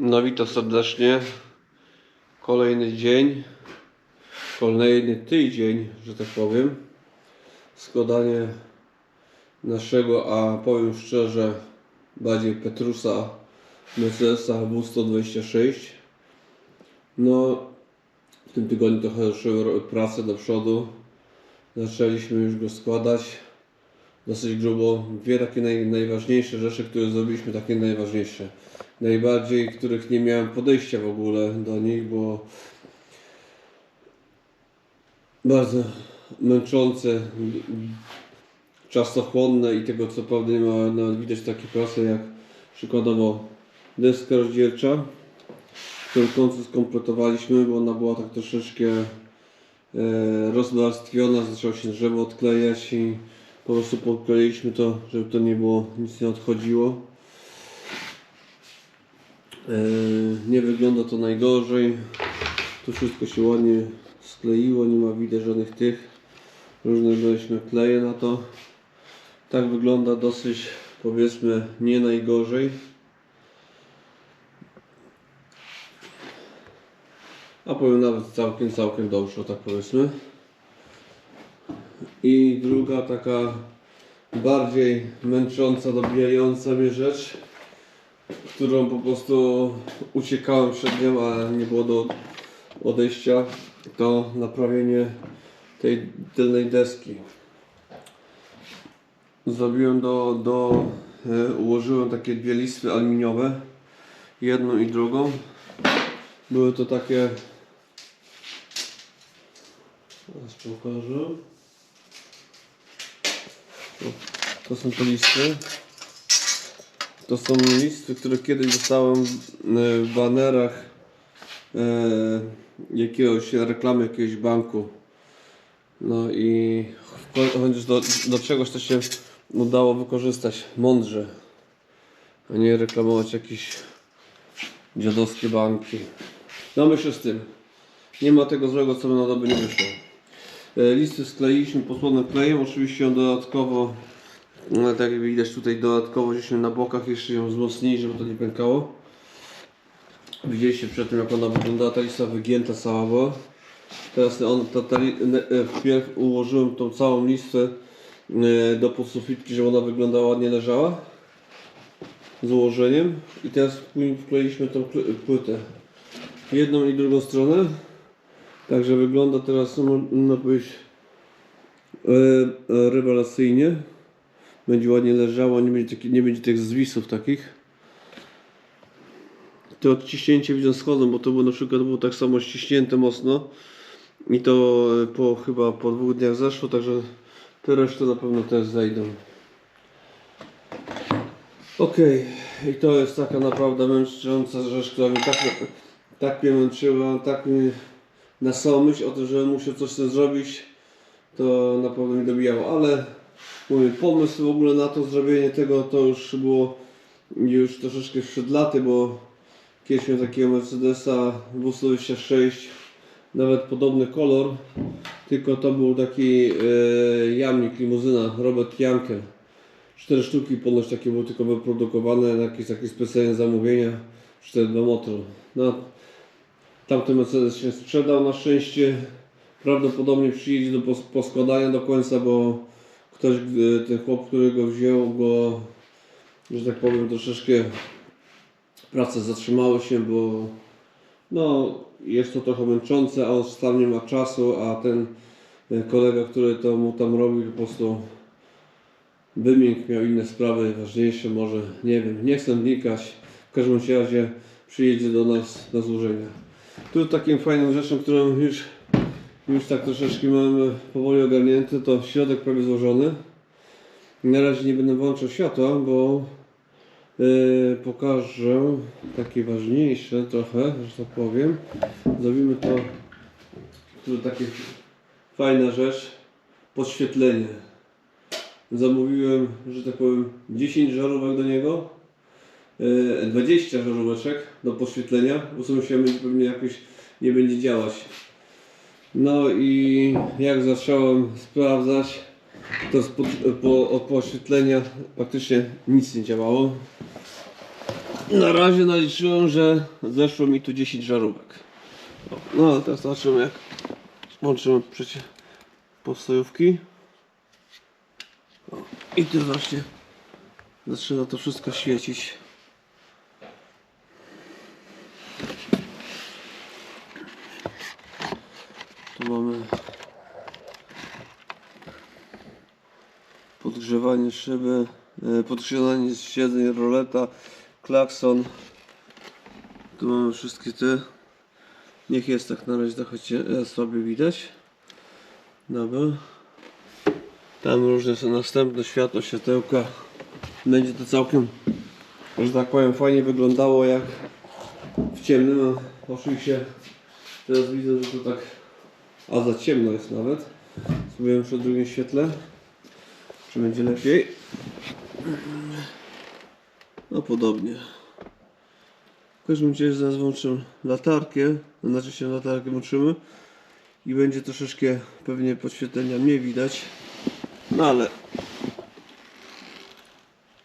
No witam serdecznie. Kolejny dzień. Kolejny tydzień, że tak powiem. Składanie naszego, a powiem szczerze, bardziej Petrusa Mercedesa W126. No, w tym tygodniu trochę ruszyły prace do przodu. Zaczęliśmy już go składać dosyć grubo. Dwie takie naj, najważniejsze rzeczy, które zrobiliśmy, takie najważniejsze. Najbardziej, których nie miałem podejścia w ogóle do nich, bo bardzo męczące, czasochłonne i tego co prawda nie ma nawet widać takie prace jak przykładowo deska rozdzielcza, którą w końcu skompletowaliśmy, bo ona była tak troszeczkę e, rozwarstwiona, zaczęło się drzewo odklejać i po prostu podkleiliśmy to, żeby to nie było, nic nie odchodziło. E, nie wygląda to najgorzej. Tu wszystko się ładnie skleiło, nie ma widać żadnych tych. Różne daliśmy kleje na to. Tak wygląda dosyć, powiedzmy, nie najgorzej. A powiem nawet całkiem, całkiem dobrze, tak powiedzmy. I druga taka bardziej męcząca, dobijająca mnie rzecz, którą po prostu uciekałem przed nią, a nie było do odejścia, to naprawienie tej tylnej deski. Zrobiłem do, do e, ułożyłem takie dwie listwy aluminiowe, jedną i drugą. Były to takie Teraz pokażę. To są te listy. To są listy, które kiedyś dostałem e, w banerach e, jakiegoś reklamy jakiegoś banku. No i końcu do, do czegoś to się udało wykorzystać mądrze, a nie reklamować jakieś dziadowskie banki. No myślę z tym. Nie ma tego złego, co by na dobę nie wyszło. E, Listy skleiliśmy posłonym klejem, oczywiście ją dodatkowo, no, tak jak widać tutaj dodatkowo żeśmy na bokach jeszcze ją wzmocnili, żeby to nie pękało. Widzieliście przed tym jak ona wyglądała, ta lista wygięta cała była. Teraz on, ta, ta, e, wpierw ułożyłem tą całą listę e, do podsufitki, żeby ona wyglądała ładnie leżała z ułożeniem i teraz wkleiliśmy tą płytę jedną i drugą stronę Także wygląda teraz, no, można powiedzieć, e, e, rewelacyjnie. Będzie ładnie leżało, nie będzie, taki, nie będzie tych zwisów takich. Te odciśnięcie widzę schodzą, bo to było na przykład było tak samo ściśnięte mocno. I to e, po chyba po dwóch dniach zeszło, także te reszty na pewno też zejdą. Okej, i to jest taka naprawdę męcząca rzecz, która mnie tak, tak mnie męczyła, tak na samą myśl o tym, że muszę coś z zrobić, to na pewno mi dobijało, ale mówię, pomysł w ogóle na to zrobienie tego to już było już troszeczkę przed laty, bo kiedyś miałem takiego Mercedesa W126, nawet podobny kolor, tylko to był taki e, jamnik, limuzyna, Robert Jankel. Cztery sztuki ponoć takie były tylko wyprodukowane na jakieś takie specjalne zamówienia, 4 motor. No, Tamten Mercedes się sprzedał na szczęście. Prawdopodobnie przyjedzie do pos- poskładania do końca, bo ktoś, e, ten chłop, który go wziął, go, że tak powiem, troszeczkę prace zatrzymały się, bo no, jest to trochę męczące, a on sam nie ma czasu, a ten e, kolega, który to mu tam robił, po prostu wymięk miał inne sprawy ważniejsze, może nie wiem, nie chcę wnikać. W każdym razie przyjedzie do nas na złożenia. Tu takim fajną rzeczą, którą już, już tak troszeczkę mamy powoli ogarnięty, to środek prawie złożony. Na razie nie będę włączał światła, bo yy, pokażę takie ważniejsze trochę, że tak powiem. Zrobimy to, tu takie fajna rzecz, podświetlenie. Zamówiłem, że tak powiem, 10 żarówek do niego. E, 20 żaróweczek do podświetlenia, bo myślałem, że pewnie jakoś nie będzie działać. No i jak zacząłem sprawdzać, to spod, po, od podświetlenia praktycznie nic nie działało. Na razie naliczyłem, że zeszło mi tu 10 żarówek. No ale teraz zobaczymy jak włączymy przecie postojówki. I tu właśnie zaczyna to wszystko świecić. Tu mamy podgrzewanie szyby, e, podgrzewanie siedzeń, roleta, klakson. Tu mamy wszystkie te. Niech jest tak na razie cie- e, słabie widać. Dobra. Tam różne są następne światło, światełka. Będzie to całkiem, że tak powiem, fajnie wyglądało jak w ciemnym. a Oczywiście teraz widzę, że to tak, a za ciemno jest nawet. Spróbuję przy drugim świetle. Czy będzie lepiej? No podobnie. W każdym razie zaraz włączę latarkę, znaczy się latarkę włączymy i będzie troszeczkę pewnie podświetlenia mniej widać. No ale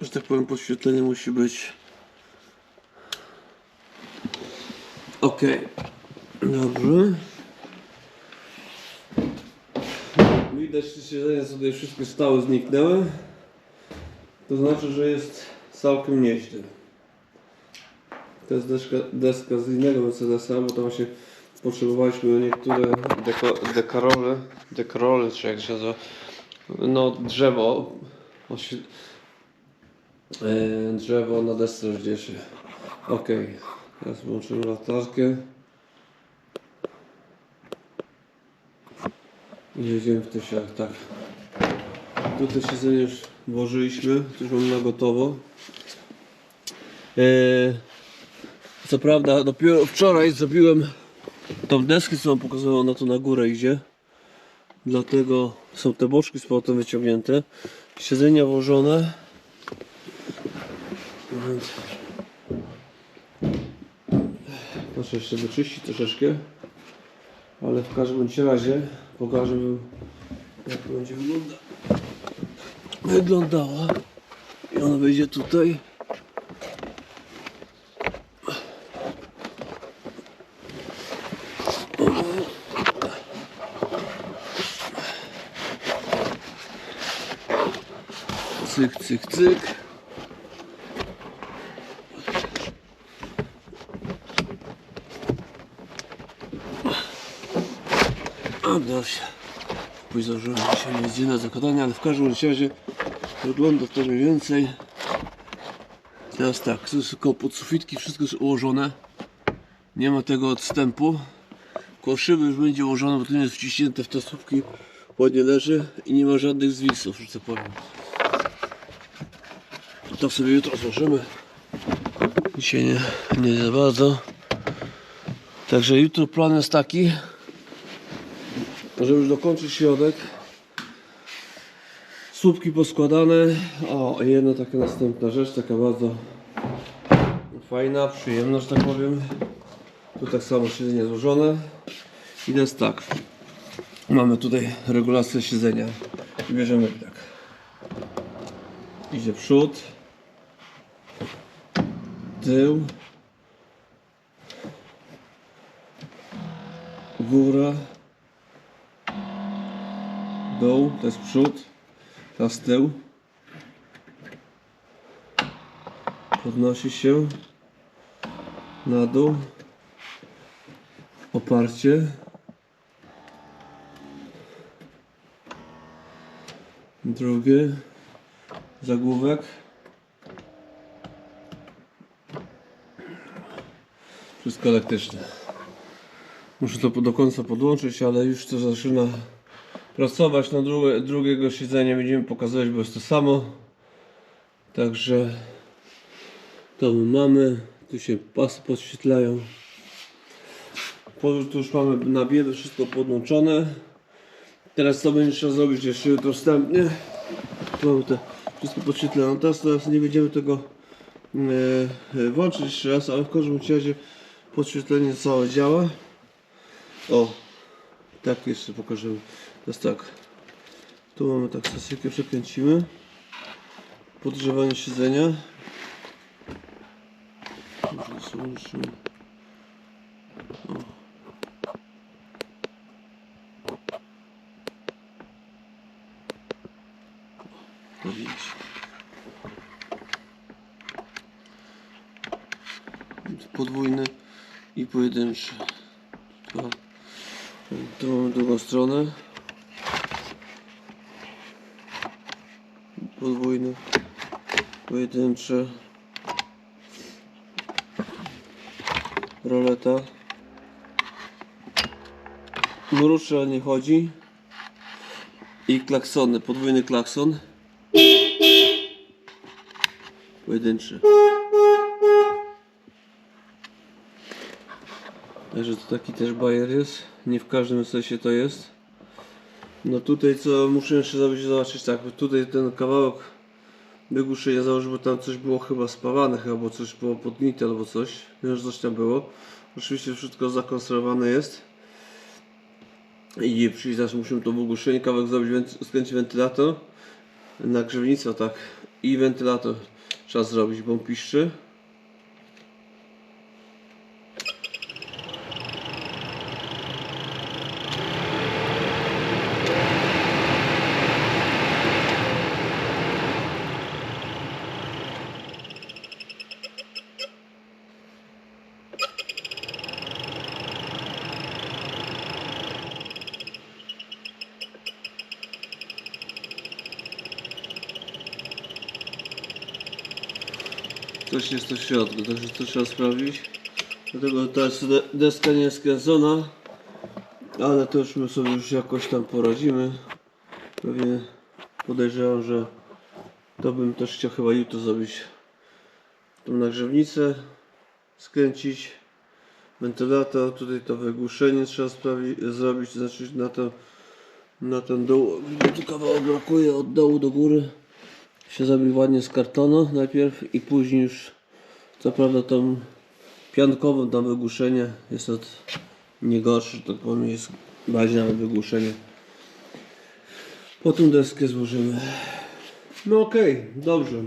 że tak powiem podświetlenie musi być ok. Dobrze. Widać, siedzenia sobie wszystkie stały zniknęły. To znaczy, że jest całkiem nieźle. To jest deska, deska z innego Mercedesa, bo tam właśnie potrzebowaliśmy niektóre deko, dekarole, dekarole, czy jak się nazywa, no drzewo, e, drzewo na desce rozdzieszy. Ok, teraz włączymy latarkę. I jedziemy w te siach, tak. Tutaj siedzenie już włożyliśmy, już mam na gotowo. Eee, co prawda dopiero wczoraj zrobiłem tą deskę, co wam pokazywał, ona tu na górę idzie. Dlatego są te boczki z powrotem wyciągnięte. Siedzenia włożone. Muszę jeszcze wyczyścić troszeczkę. Ale w każdym razie pokażę wam jak to będzie wygląda. wyglądała. I ona wejdzie tutaj. Cyk, cyk, cyk. A, da się. Później założyłem dzisiaj nie na zakładanie, ale w każdym razie wygląda to mniej więcej. Teraz tak, tu jest koło podsufitki, wszystko jest ułożone. Nie ma tego odstępu. Koło już będzie ułożone, bo to nie jest wciśnięte w te słupki. Ładnie leży i nie ma żadnych zwisów, że tak powiem. To sobie jutro złożymy. Dzisiaj nie, nie za bardzo. Także jutro plan jest taki, żeby już dokończyć środek. Słupki poskładane. O, i jedna taka następna rzecz, taka bardzo fajna, przyjemna, że tak powiem. Tu tak samo siedzenie złożone. I teraz tak. Mamy tutaj regulację siedzenia. I bierzemy tak. Idzie przód. Tył. Góra. Dół, to jest przód. Teraz tył. Podnosi się. Na dół. Oparcie. Drugie. Zagłówek. Wszystko elektryczne. Muszę to do końca podłączyć, ale już to zaczyna pracować na drugie, drugiego siedzenia. Będziemy pokazywać, bo jest to samo. Także to my mamy. Tu się pasy podświetlają. Po- Tu już mamy na biedę wszystko podłączone. Teraz co będzie trzeba zrobić jeszcze jutro wstępnie. Tu mamy te wszystko podświetlone. Teraz, teraz nie będziemy tego e, włączyć jeszcze raz, ale w każdym razie podświetlenie całe działa. O, tak jeszcze pokażemy. Teraz tak. Tu mamy tak stosunkę przekręcimy. Podgrzewanie siedzenia. przełączymy. O. To widzisz. Podwójny i pojedynczy. To, mamy drugą stronę. Podwójny, pojedyncze. Roleta. Mruczy, a nie chodzi. I klaksony, podwójny klakson. Pojedynczy. Także to taki też bajer jest. Nie w każdym sensie to jest. No tutaj co muszę jeszcze zrobić, zobaczyć tak, bo tutaj ten kawałek wygłuszenia założył, bo tam coś było chyba spawane, chyba bo coś było podgnite albo coś. Wiem, że coś tam było. Oczywiście wszystko zakonserwowane jest. I przyjść musimy to wygłuszenie, kawałek zrobić, skręcić wentylator na grzewnicę, tak. I wentylator trzeba zrobić, bo on piszczy. Coś jest to w środku, także to trzeba sprawdzić. Dlatego ta jest de- deska nie jest skręcona, ale to już my sobie już jakoś tam poradzimy. Pewnie podejrzewam, że to bym też chciał chyba jutro zrobić tą nagrzewnicę, skręcić wentylator, tutaj to wygłuszenie trzeba zrobić, znaczy na to na ten dół, tu kawałek brakuje od dołu do góry się zrobił ładnie z kartonu najpierw i później już co prawda tą piankową tam wygłuszenie jest od nie gorsze, to powiem jest bardziej nawet wygłuszenie. Potem deskę złożymy. No okej, dobrze.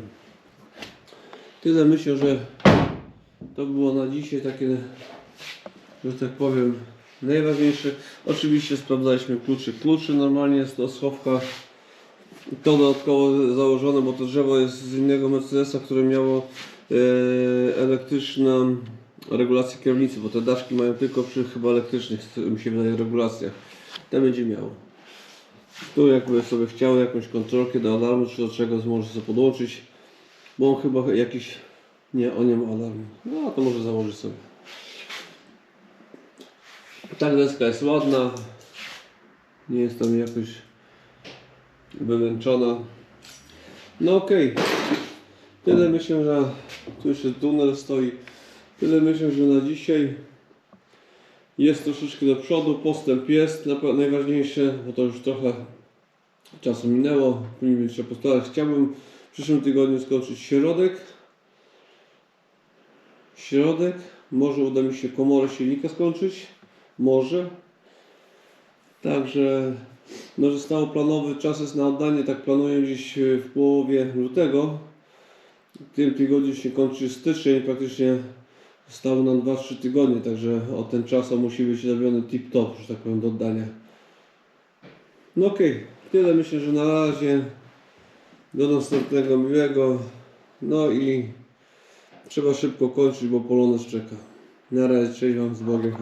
Tyle myślę, że to było na dzisiaj takie, że tak powiem, najważniejsze. Oczywiście sprawdzaliśmy kluczy. Kluczy normalnie jest to schowka to dodatkowo założone, bo to drzewo jest z innego Mercedesa, które miało e, elektryczną regulację kierownicy, bo te daszki mają tylko przy chyba elektrycznych, mi się wydaje, regulacjach. Ten będzie miał. Tu jakby sobie chciał jakąś kontrolkę do alarmu, czy do czego może sobie podłączyć, bo on chyba jakiś, nie, on nie ma alarmu. No to może założyć sobie. Tak deska jest ładna, nie jest tam jakoś wymęczona. No okej. Tyle myślę, że tu jeszcze tunel stoi. Tyle myślę, że na dzisiaj jest troszeczkę do przodu. Postęp jest na- najważniejsze, bo to już trochę czasu minęło. Powinien się postarać. Chciałbym w przyszłym tygodniu skończyć środek. Środek. Może uda mi się komorę silnika skończyć. Może. Także no, zostało planowy czas jest na oddanie, tak planuję gdzieś e, w połowie lutego. W tym tygodniu się kończy styczeń, praktycznie zostało nam 2-3 tygodnie, także od ten czas musi być zrobiony tip-top, że tak powiem, do oddania. No okej, tyle myślę, że na razie. Do następnego miłego. No i trzeba szybko kończyć, bo Polonez czeka. Na razie, cześć Wam z Bogiem.